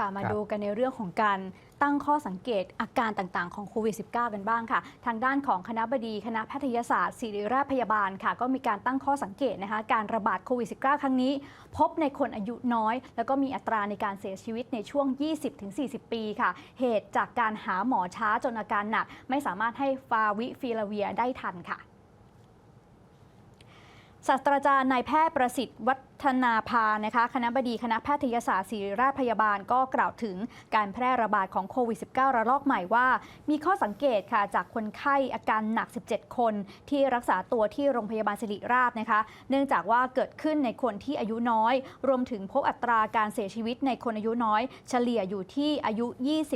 ค่ะ มาครับดูกันในเรื่องของการตั้งข้อสังเกตอาการต่างๆ ของโควิด -19 กันบ้างค่ะ ทางด้านของคณะบดีคณะแพทยศาสตร์ศิริราชพยาบาลค่ะ ก็มีการตั้งข้อสังเกตนะคะ การระบาดโควิด -19 ครั้งนี้ พบในคนอายุน้อย แล้วก็มีอัตราในการเสียชีวิตในช่วง 20-40 ปีค่ะ เหตุจากการหาหมอช้าจนอาการหนัก ไม่สามารถให้ฟาวิฟิลาเวียได้ทันค่ะศาสตราจารย์นายแพทย์ประสิทธิ์วัฒ นาภานะคะคณะบดีคณะแพทยศาสตร์ศิริราชพยาบาลก็กล่าวถึงการแพร่ระบาดของโควิด -19 ระลอกใหม่ว่า มีข้อสังเกตค่ะจากคนไข้อาการหนัก 17 คน ที่รักษาตัวที่โรงพยาบาลศิริราชนะคะ เนื่องจากว่าเกิดขึ้นในคนที่อายุน้อย รวมถึงพบอัตราการเสียชีวิตในคนอายุน้อย เฉลี่ยอยู่ที่อายุ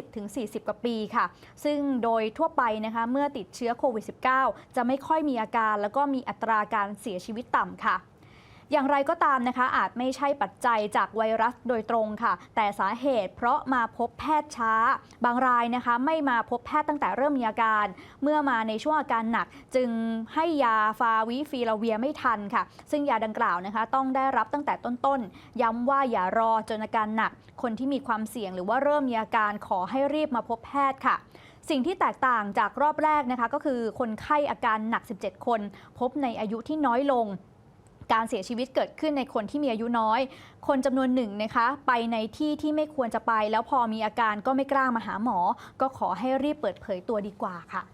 20-40 กว่าปีค่ะ ซึ่งโดยทั่วไปนะคะเมื่อติดเชื้อโควิด -19 จะไม่ค่อยมีอาการแล้วก็มีอัตราการเสียชีวิตต่ำค่ะ อย่างไรก็ตามนะคะ อาจไม่ใช่ปัจจัยจากไวรัสโดยตรงค่ะ แต่สาเหตุเพราะมาพบแพทย์ช้า บางรายนะคะไม่มาพบแพทย์ตั้งแต่เริ่มมีอาการ เมื่อมาในช่วงอาการหนัก จึงให้ยาฟาวิฟิลาเวียไม่ทันค่ะ ซึ่งยาดังกล่าวนะคะ ต้องได้รับตั้งแต่ต้นๆ ย้ำว่าอย่ารอจนอาการหนัก คนที่มีความเสี่ยงหรือว่าเริ่มมีอาการขอให้รีบมาพบแพทย์ค่ะสิ่งที่แตกต่างจากรอบแรกนะคะ ก็คือคนไข้อาการหนัก 17 คน พบในอายุที่น้อยลง การเสียชีวิตเกิดขึ้นในคนที่มีอายุน้อย คนจำนวนหนึ่งนะคะ ไปในที่ที่ไม่ควรจะไป แล้วพอมีอาการก็ไม่กล้ามาหาหมอ ก็ขอให้รีบเปิดเผยตัวดีกว่าค่ะ